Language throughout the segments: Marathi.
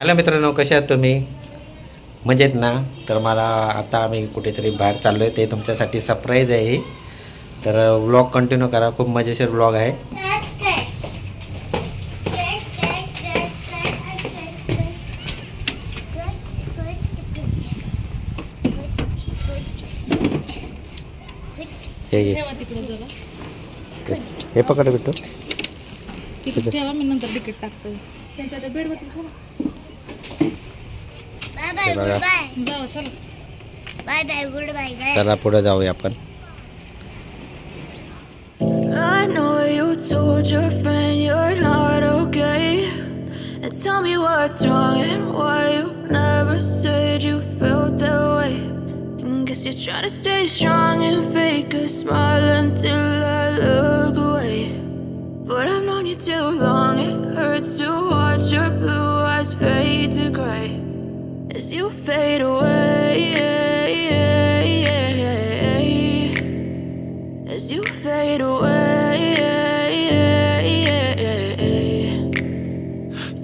हॅलो मित्रांनो कसे आहात तुम्ही? मजेत ना? तर मला आता आम्ही कुठेतरी बाहेर चाललो आहे ते तुमच्यासाठी सरप्राईज आहे. तर व्लॉग कंटिन्यू करा खूप मजेशीर व्लॉग आहे. हे पकड ठेवा मी नंतर तिकीट टाकतो त्यांच्या बेडवरती बाय हे बाय बघा. गुड बाय जावा चला बाय बाय गुड बाय काय चला पुढे जाऊया आपण I know you told your friend you're not okay. And tell me what's wrong and why you never said you felt that way. And guess you're trying to stay strong and fake a smile until I look away. But I've known you too long, it hurts to watch your blue fade to gray as you fade away.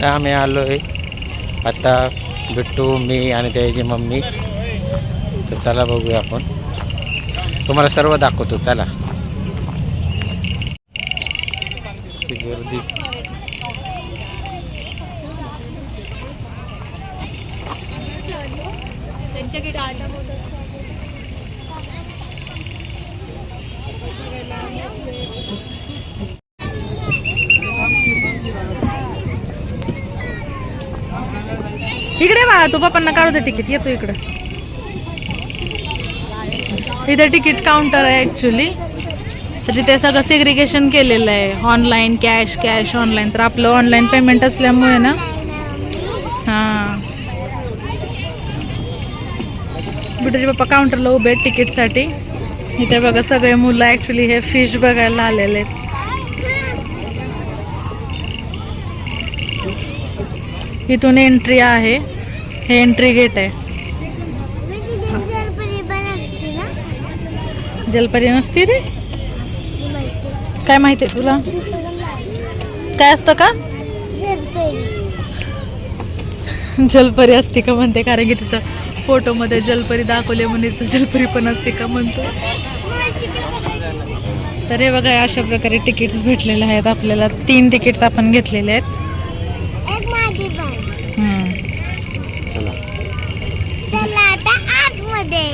इथं आम्ही आलो आहे आता बिट्टू मी आणि त्याची मम्मी. तर चला बघूया आपण. तुम्हाला सर्व दाखवतो चला. गर्दी. त्यांच्याकडे इकडे बा तू पप्पांना काढू दे तिकीट. येतो इकडं. इथे तिकीट काउंटर आहे ॲक्च्युली तर तिथे सगळं सेग्रिगेशन केलेलं आहे. ऑनलाईन कॅश कॅश ऑनलाईन तर आपलं ऑनलाईन पेमेंट असल्यामुळे ना. हां. बिटूचे पप्पा काउंटरला उभे आहेत तिकीटसाठी. इथे बघा सगळे मुलं ॲक्च्युली हे फिश बघायला आलेले आहेत. इथून एंट्री आहे. हे एंट्री गेट आहे. जलपरी नसती रे? काय माहिती आहे तुला? काय असतं का? जलपरी असते का म्हणते कारण की तिथं फोटोमध्ये जलपरी दाखवले म्हणून तिथं जलपरी पण असते का म्हणतो. तर हे बघा अशा प्रकारे तिकीट्स भेटलेले आहेत. आपल्याला तीन तिकीट्स आपण घेतलेले आहेत एक माझी पण हम्म. चला चला आता आतमध्ये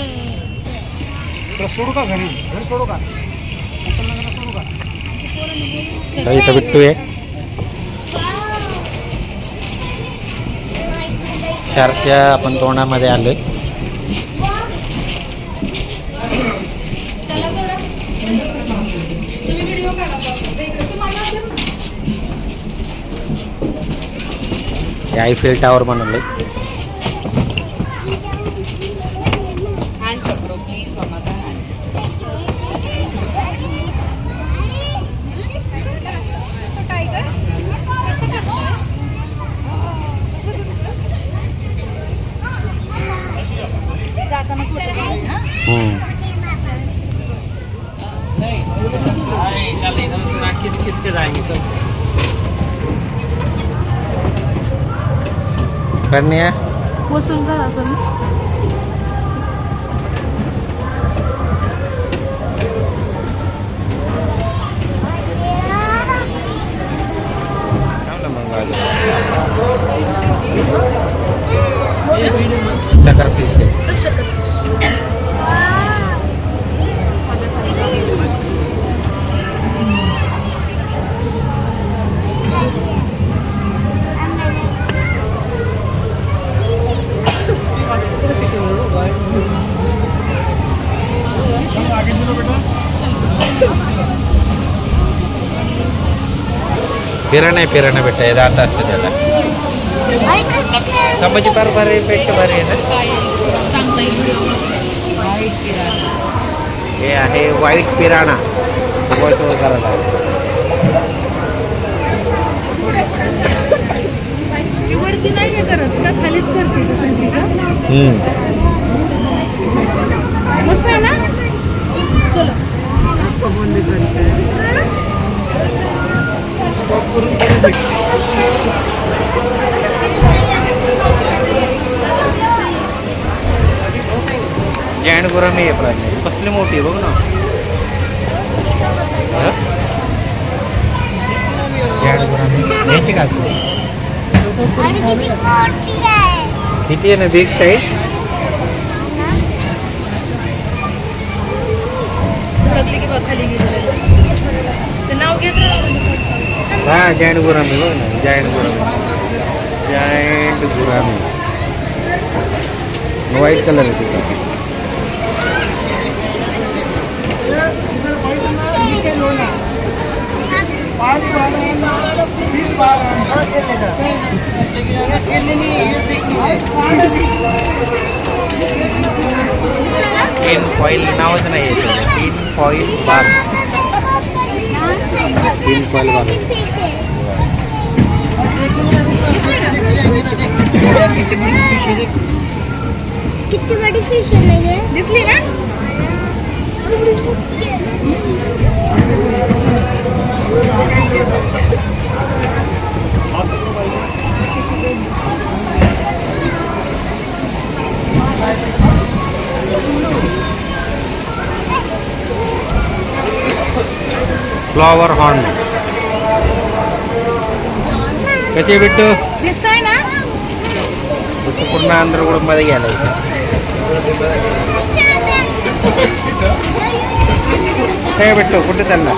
तर इथं बिट्टू आहे शार्कच्या आपण तोंडामध्ये आलोय. हे आयफेल टावर बनवलंय. कन्या वसूल झाला असेल ना? थांब ना मग अजून. चकर फिश आहे पिराणा आहे पिराणा बेटा हे दात असतं त्याला? संभाजी पार भारी पेक्षा भारी आहे ना हे आहे व्हाईट पिराणा करायला आहे. वरती नाही करत का खालीच करते. मस्त आहे ना चलो जैन गुरामी आहे प्राणी. कसली मोठी आहे बघ ना? जैन गुरामी घ्यायची का किती आहे? ना बिग साईज लागली की बघ खाली गेली. हा जैन गुरामी बघ ना giant gourami giant gourami white colour आहे तिचा इन फॉईल नावच नाही येत इन फॉईल बार इन फॉईल बार बडी फिश है ना दिसली ना फ्लॉवर हॉर्न. कसे बिट्टू? दिसतंय ना? बिट्टू पूर्ण अंडरग्राउंडमध्ये गेला काय बिट्टू कुठे चालला?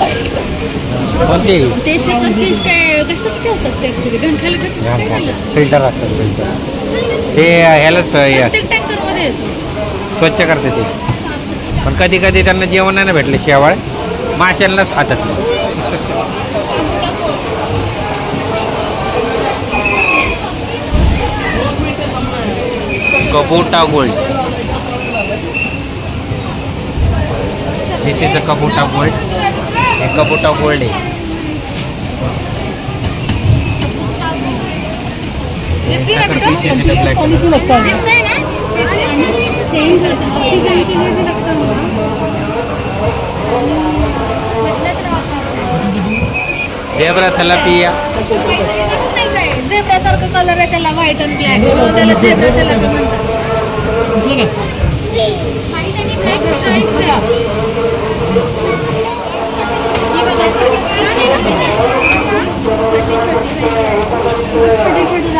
कोणती? ते शकत फिश काय कसं ठेवतात ते ऍक्च्युली घन खाली ठेवतात? काय खाल्लं फिल्टर असतात फिल्टर. ते ह्यालाच हे असतं, प्रत्येक टँकरमध्ये येतो. स्वच्छ करते ते. पण कधी कधी त्यांना जेवण नाही ना भेटले शेवाळ. माशांनाच खातात. कबोटा गोल्ड. दिस इज अ कबोटा गोल्ड. हे कबोटा गोल्ड आहे. color. दिसतंय ना? जेब्रा थलापिया झेब्रा सारखं कलर आहे त्याला व्हाईट अँड ब्लॅक म्हणून त्याला झेब्रा त्याला म्हणतात. व्हाईट आणि ब्लॅक स्ट्राईप्स आहे ही बघा. छोटी छोटी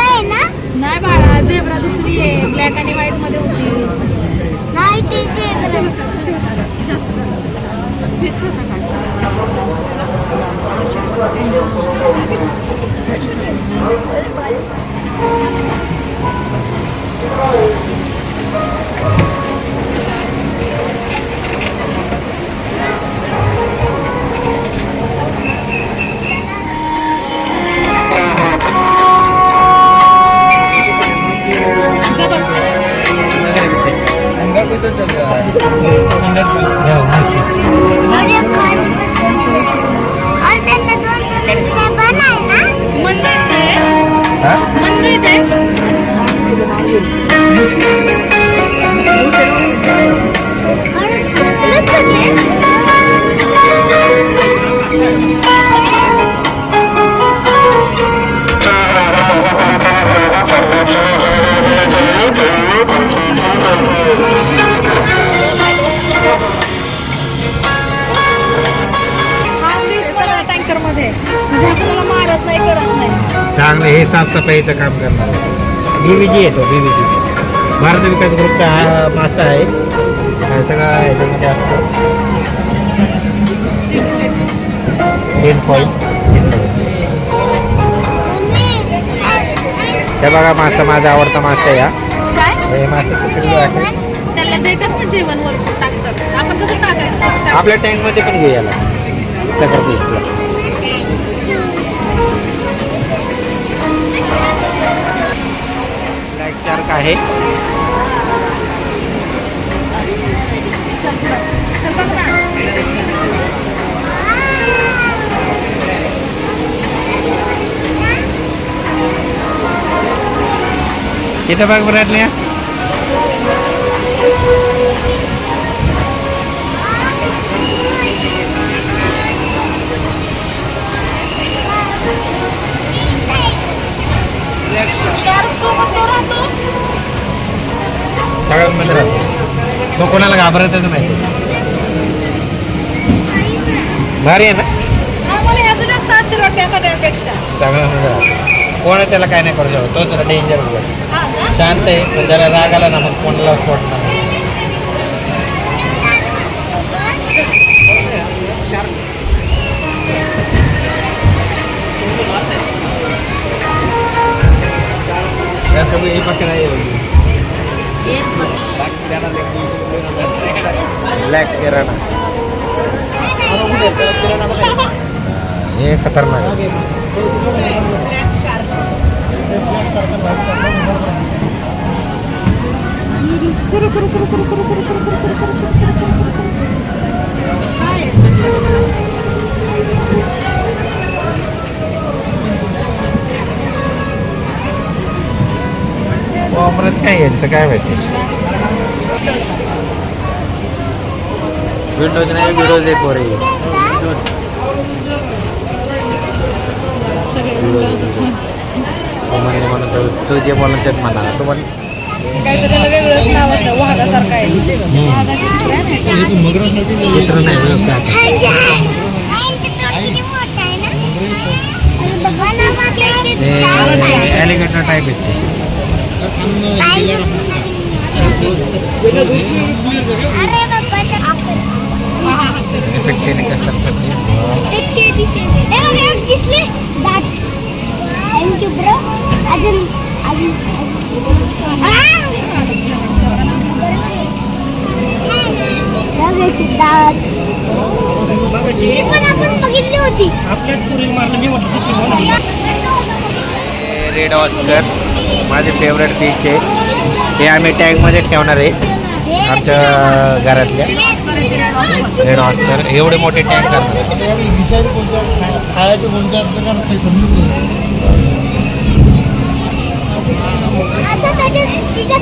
आहे? ना? नाही बाळा झेब्रा दुसरी आहे. ब्लॅक आणि व्हाईटमध्ये होती. नाही ते Thank you. साफसफाईचं काम करणार बीबीजी येतो बीबीजी भारत विकास ग्रुपचा हा मासा आहे. हा सगळा ह्याच्यामध्ये असतो. टेन पॉईंट हे बघा मासा माझा आवडता मासा आहे हा हे मासाचं पिल्लू आहे. त्याला देतात ना जेवण वर टाकतात. आपण कसं टाकायचं? तसं टाकायचं. आपल्या टँकमध्ये पण घेऊ याला. सगळं पीसला लाईक चार्क आहे चल बघ ना. किती भाग सोबत तो राहतो तो कोणाला घाबरतच नाही भारी आहे ना? आम्हाला ह्याचं जास्त आश्चर्य वाटतं या सगळ्यांपेक्षा. सगळ्या मध्ये राहतो कोण त्याला काय नाही करू शकत. तो जरा डेंजर हा ना शांत आहे पण जरा राग आला ना मग कोणाला सोडणार नाही. ब्लॅक किराणा हे खतरनाक आहे. वापरत काय यांचं काय माहिती विंडोज नाही विंडोज एक वर आहे. तो म्हणले म्हणून तो जे बोलून पण काहीतरी त्याला वेगळंच नाव असतं वाघासारखं आहे वाघाची चित्र आहे ना चित्र नाही वेगळं काय. हे ॲलिगेटर टाईप आहेत ते अरे बाप्पा आणि पिट्टीने कसं असतात ते दिसले थँक्यू ब्रो अजून अजून रव्याची दात ही पण आपण बघितली होती रेड ऑस्कर माझे फेवरेट फिश आहे. हे आम्ही टँकमध्ये ठेवणार आहे. आमच्या घरातल्या. रेड ऑस्कर एवढे मोठे टँक करणार असं त्याच्या तिच्या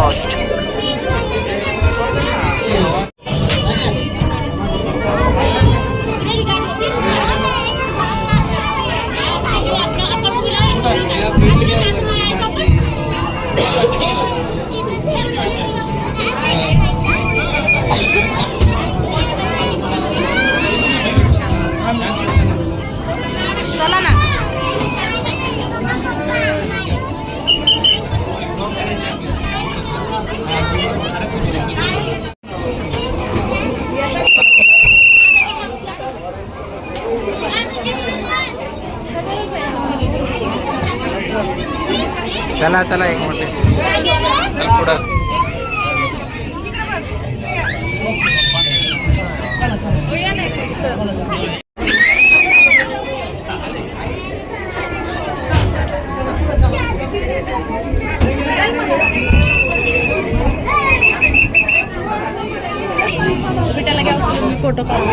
lost. चला चला एक मोठे. चल पुढं फोटो काढू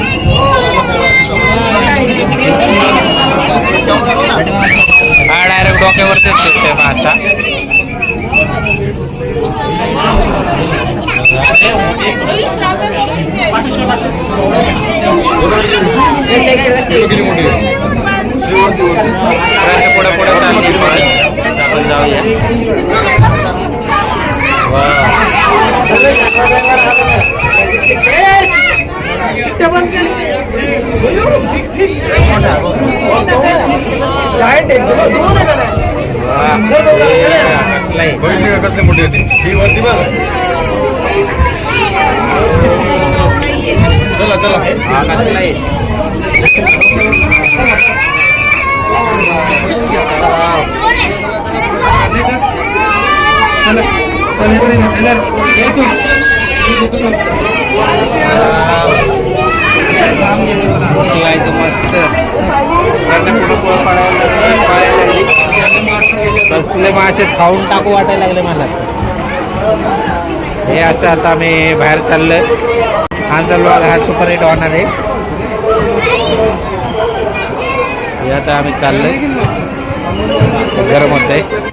हा डायरेक्ट डोक्यावर वाटेवरतीच सिस्टम पुढे पुढे चालली. आपण जाऊया. वाट्या बंद केली जायंट आहे दोन नाही कसले मोठी होती ही चला चला. हा मस्त कसले मासे खाऊन टाकू वाटायला लागले मला. हे असं आता आम्ही बाहेर चाललोय. आंधळ भाग हा सुपर हिट होणार आहे. हे आता आम्ही चाललोय. गरम होत आहे